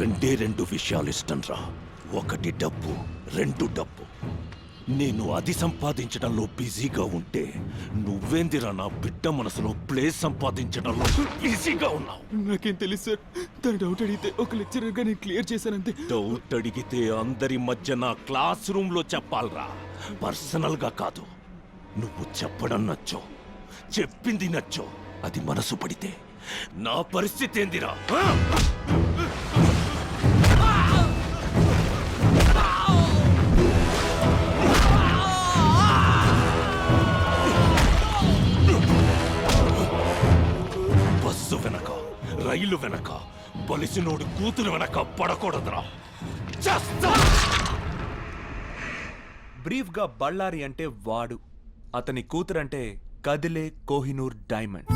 రెండే రెండు విషయాలు ఇష్టం రా ఒకటి డబ్బు రెండు డబ్బు. నేను అది సంపాదించడంలో బిజీగా ఉంటే నువ్వేందిరా నా బిడ్డ మనసులో ప్లేస్ సంపాదించడంలో బిజీగా ఉన్నావు? నాకేం తెలుసు సార్. తన డౌట్ అడిగితే ఒక లెక్చరర్గా నేను క్లియర్ చేశానంతే. డౌట్ అడిగితే అందరి మధ్య నా క్లాస్ రూమ్లో చెప్పాలరా. పర్సనల్గా కాదు. నువ్వు చెప్పడం నచ్చో చెప్పింది నచ్చో అది మనసు పడితే నా పరిస్థితి ఏందిరా? రైలు వెనక బలిసినోడు కూతురు వెనక పడకూడదురా. చేస్తా! బ్రీఫ్గా బళ్ళారి అంటే వాడు అతని కూతురంటే కదిలే కోహినూర్ డైమండ్.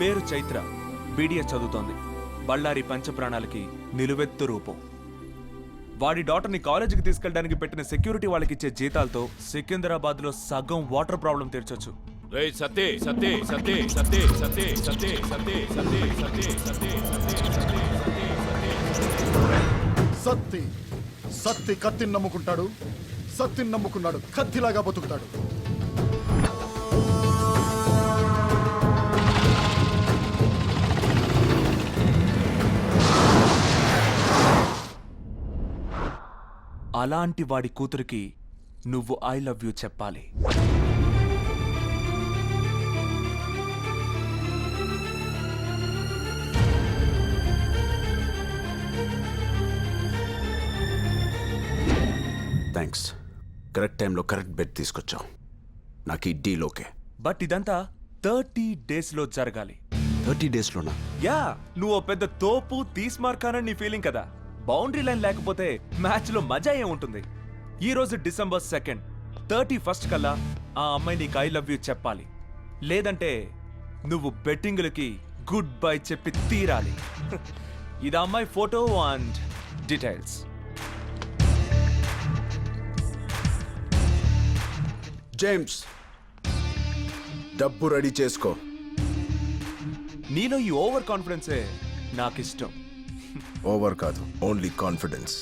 పేరు చైత్ర బీడిఎస్ చదువుతోంది. బళ్ళారి పంచప్రాణాలకి నిలువెత్తు రూపం. వాడి డాటర్ని కాలేజీకి తీసుకెళ్ళడానికి పెట్టిన సెక్యూరిటీ వాళ్ళకి ఇచ్చే జీతాలతో సికింద్రాబాద్లో సగం వాటర్ ప్రాబ్లం తీర్చొచ్చు రేయ్ సత్తే సత్తే సత్తే సత్తే సత్తే సత్తే సత్తే సత్తే సత్తే సత్తే సత్తే సత్తి సత్తి కత్తిని నమ్ముకుంటాడు సత్తిని నమ్ముకున్నాడు కత్తిలాగా బతుకుతాడు అలాంటి వాడి కూతురికి నువ్వు ఐ లవ్ యూ చెప్పాలి. థ్యాంక్స్ కరెక్ట్ టైంలో కరెక్ట్ బెడ్ తీసుకొచ్చావు నాకు ఈ డీల్ ఓకే బట్ ఇదంతా థర్టీ డేస్లో జరగాలి. థర్టీ డేస్లోనా యా నువ్వు ఓ పెద్ద తోపు తీస్మార్కానని నీ ఫీలింగ్ కదా. బౌండరీ లైన్ లేకపోతే మ్యాచ్లో మజా ఏముంటుంది? ఈ రోజు డిసెంబర్ సెకండ్ థర్టీ ఫస్ట్ కల్లా ఆ అమ్మాయి నీకు ఐ లవ్ యూ చెప్పాలి. లేదంటే నువ్వు బెట్టింగులకి గుడ్ బై చెప్పి తీరాలి. ఇది అమ్మాయి ఫోటో అండ్ డీటెయిల్స్. జేమ్స్ డబ్బు రెడీ చేసుకో. నీలో ఈ ఓవర్ కాన్ఫిడెన్సే నాకు ఇష్టం ఓవర్ కాదు ఓన్లీ కాన్ఫిడెన్స్.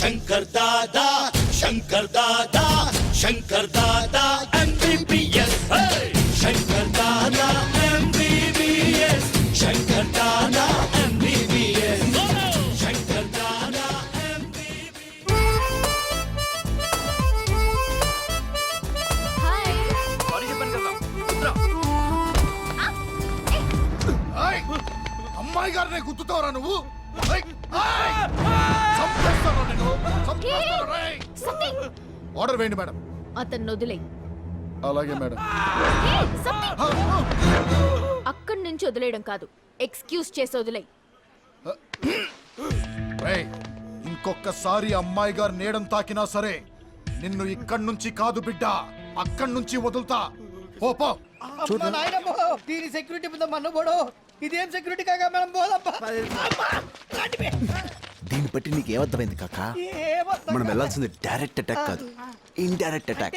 శంకర్ దాదా శంకర్ దాదా శంకర్ దాదా. గారిని గుర్తుతావరా నువ్వు! ఆర్డర్ వేయండి మేడం. అతన్ని వదిలే అలాగే మేడం. అక్కడి నుంచి వదిలేయడం కాదు ఎక్స్క్యూజ్ చేసి వదిలే ఇంకొకసారి అమ్మాయి గారు నేడం తాకినా సరే నిన్ను ఇక్కడి నుంచి కాదు బిడ్డ. అక్కడి నుంచి వదులుతా. పో పో. అమ్మ నాయనమ్మో దీని సెక్యూరిటీ ముందు మన్నుబోడు. ఇదేం సెక్యూరిటీ కాగా మనం పోదప్పా దీన్ని బట్టి నీకు ఏమర్థమైంది కాక మనం వెళ్ళాల్సింది డైరెక్ట్ అటాక్ కాదు indirect attack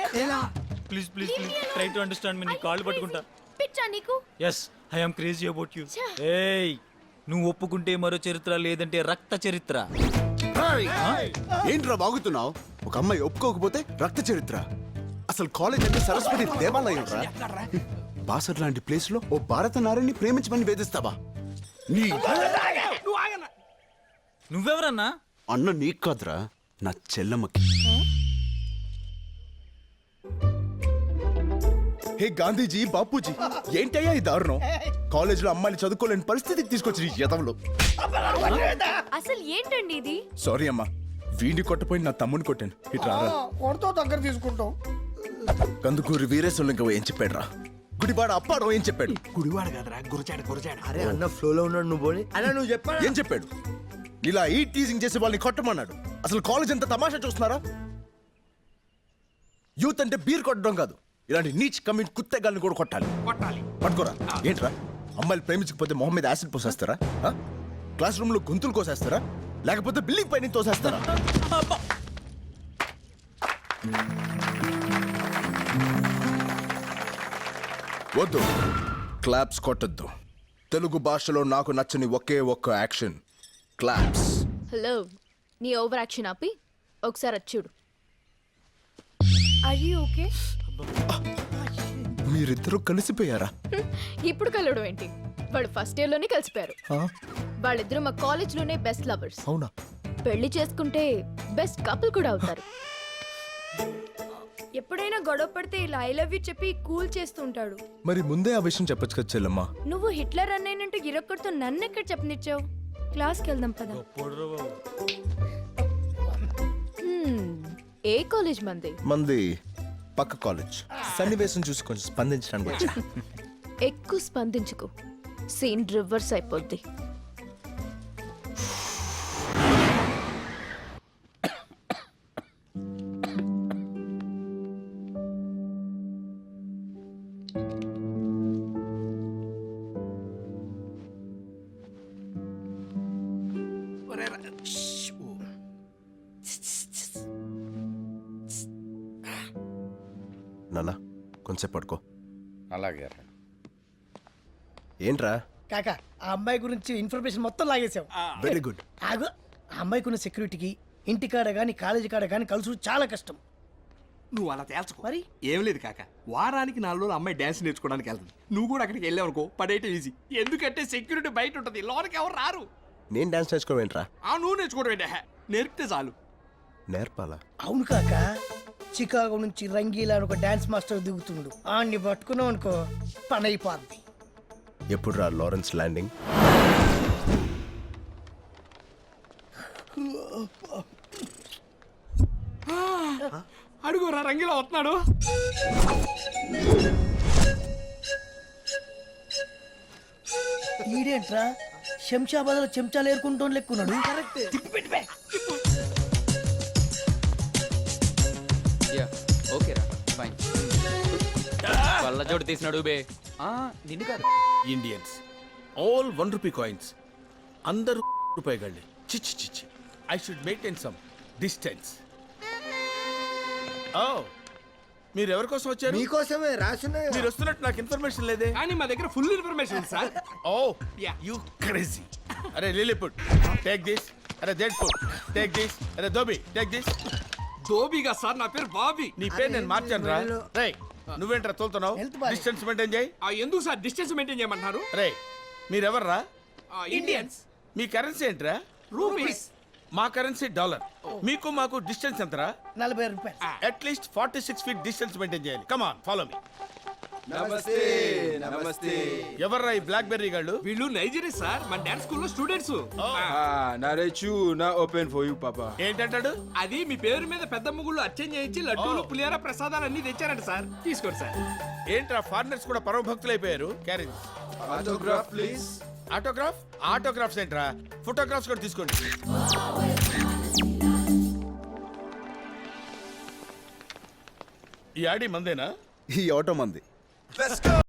please please please try to understand me నీ కాళ్ళు పట్టుకుంటా. పిచ్చా నీకు? Yes I am crazy about you ఏయ్ నువ్వు ఒప్పుకుంటే మరో చరిత్ర లేదంటే రక్త చరిత్ర. ఏంట్రా బాగుతున్నావు? ఒక అమ్మాయి ఒప్పుకోకపోతే రక్త చరిత్ర. అసలు కాలేజ్ అంటే సరస్వతి దేవాలయం రా. బాసర్ లాంటి ప్లేస్లో ఓ భారత నారిని ప్రేమించమని వేధిస్తావా? నీ నువ్వెవరన్నా? అన్న నీకు కాదురా నా చెల్లమ్మకి. హే గాంధీజీ బాపూజీ ఏంటయ్యా ఈ దారుణం? కాలేజీలో అమ్మాయిలు చదువుకోలేని పరిస్థితికి తీసుకొచ్చి యతవులు అసలు ఏంటండి ఇది? సారీ అమ్మా వీడిని కొట్టపోయి నా తమ్ముని కొట్టాను. ఇటు రారా. కొడుతో దగ్గర తీసుకుంటాం. కందుకూరి వీరేశ్వరం ఏం చెప్పాడు రా గుడివాడ అప్పాడో ఏం చెప్పాడు? అరే అన్న ఫ్లోలో ఉన్నాడు నువ్వు పోనీ. అన్న నువ్వు చెప్పా ఏం చెప్పాడు? ఇలా ఈ టీజింగ్ చేసే వాళ్ళని కొట్టమన్నాడు. అసలు కాలేజ్ ఎంత తమాషా చూస్తున్నారా? యూత్ అంటే బీర్ కొట్టడం కాదు. ఇలాంటి నీచ్ కమ్యూనిటీ కుత్తెగాల్ని కూడా కొట్టాలి. కొట్టాలి. పట్టుకోరా. ఏంట్రా? అమ్మాయిలు ప్రేమించకపోతే మొహం మీద యాసిడ్ పోసేస్తారా? ఆ? క్లాస్ రూమ్లో గొంతులు కోసేస్తారా? లేకపోతే బిల్డింగ్ పైన తోసేస్తారా? వద్దు. క్లాప్స్ కొట్టద్దు. తెలుగు భాషలో నాకు నచ్చని ఒకే ఒక్క యాక్షన్. క్లాప్స్ హలో నీ ఓవర్ యాక్షన్ ఆపి ఒకసారి వచ్చి చూడు. అయ్యి ఓకే మీరిద్దరూ కలిసిపోయారా? ఇప్పుడు కలవడం ఏంటి? వాళ్ళు ఫస్ట్ ఇయర్లోనే కలిసిపోయారు. వాళ్ళిద్దరూ మా కాలేజ్లోనే బెస్ట్ లవర్స్ అవునా? పెళ్ళి చేసుకుంటే బెస్ట్ కపుల్ కూడా అవుతారు. ఎప్పుడైనా గొడవ పడితే ఇలా ఐ లవ్ యూ చెప్పి కూల్ చేస్తుంటాడు. మరి ముందే ఆ విషయం చెప్పొచ్చు కదా చెల్లమ్మా? నువ్వు హిట్లర్ అన్నయ్యనంటూ ఇరొక్కడితో నన్ను ఎక్కడ చెప్పనిచ్చావు? క్లాస్కి వెళ్దాం పదా. హ్మ్, ఏ కాలేజ్ మంది? మంది పక్క కాలేజ్. సన్నివేశం చూసి కొంచెం స్పందించడానికి వచ్చా. ఎక్కువ స్పందించుకో. సీన్ రివర్స్ అయిపోద్ది. నాన్న కొంచెం పడుకో. అలాగే ఏంట్రా? కాక ఆ అమ్మాయి గురించి ఇన్ఫర్మేషన్ మొత్తం లాగేశావు. వెరీ గుడ్ ఆగు ఆ అమ్మాయికి ఉన్న సెక్యూరిటీకి ఇంటి కాడ కానీ కాలేజీ కాడ కానీ కలుసు చాలా కష్టం. నువ్వు అలా తేల్చుకో. మరి? ఏం లేదు కాక. వారానికి నాలుగు రోజులు అమ్మాయి డ్యాన్స్ నేర్చుకోవడానికి వెళ్తుంది. నువ్వు కూడా అక్కడికి వెళ్ళావు అనుకో పడేయటం ఈజీ ఎందుకంటే సెక్యూరిటీ బయట ఉంటుంది లోనికి ఎవరు రారు. నేను డాన్స్ నేర్చుకోవడం ఏంట్రా ఆ నువ్వు నేర్చుకోవడం ఏంటే? నేర్పితే చాలు. నేర్పాలా? అవును కాక. చికాగో నుంచి రంగీలా అని ఒక డాన్స్ మాస్టర్ దిగుతుండు. ఆడిని పట్టుకున్నావు అనుకో పని అయిపోద్ది ఎప్పుడు రా లారెన్స్ ల్యాండింగ్? అడుగురా రంగిలో వస్తున్నాడు. ఈడేంట్రా? శంషాబాద్లో చెంచాలు ఏరుకుంటూ లెక్కున్నాడు. తిప్పి పెట్టిపే వల్ల జోడు తీసినాడు బే. నిన్ను కాదు. Indians all one rupee coins అందరూ రూపాయగళ్ళే. చిచ్చి చిచ్చి I should maintain some distance ఓ మీరు ఎవరి కోసం వచ్చారు? మీకోసమే రాసిన మీరు వస్తున్నట్టు నాకు ఇన్ఫర్మేషన్ లేదే. కానీ మా దగ్గర ఫుల్ ఇన్ఫర్మేషన్ ఉంది సార్. ఓ. యు క్రేజీ అరే లిలిపుట్ టేక్ దిస్ అరే డెడ్ ఫుడ్ టేక్ దిస్ అరే దోబి టేక్ దిస్ ధోబిగా సార్ నా పేరు బాబీ. నీ పేరు నేను మార్చాను రా రే నువ్వేంట్రా తోలుతున్నావు? Health బాగాలేదు. డిస్టెన్స్ మెయింటైన్ చేయి. ఆ, ఎందుకు సార్? డిస్టెన్స్ మెయింటైన్ చేయమంటున్నారు? రే మీరెవర్రా? ఇండియన్స్ మీ కరెన్సీ ఏంట్రా? రూపీస్ మా కరెన్సీ డాలర్ మీకు మాకు డిస్టెన్స్ ఎంతరా? నలభై రూపాయలు. At least forty six feet distance maintain చేయాలి. కమాన్ ఫాలో మీ ఎవర్రా ఈ బ్లాక్ బెర్రీ గాళ్ళు? వీళ్ళు నైజీరియా సార్ మన డాన్స్ స్కూల్లో స్టూడెంట్స్. నరేచు నా ఓపెన్ ఫర్ యూ పాపా. ఏంటంటాడు? అది మీ పేరు మీద పెద్ద ముగ్గులు అర్చన చేయించి లడ్డూలు. పులిహార ప్రసాదాలు అన్ని తెచ్చారంట సార్. తీసుకోండి సార్. ఏంట్రా ఫారినర్స్ కూడా పరమ భక్తులు అయిపోయారు carriage autograph please autograph autographs ఏంట్రా? ఫోటోగ్రాఫ్స్ కూడా తీసుకోండి. ఈ ఆడి మందేనా? ఈ ఆటో మంది. Let's go.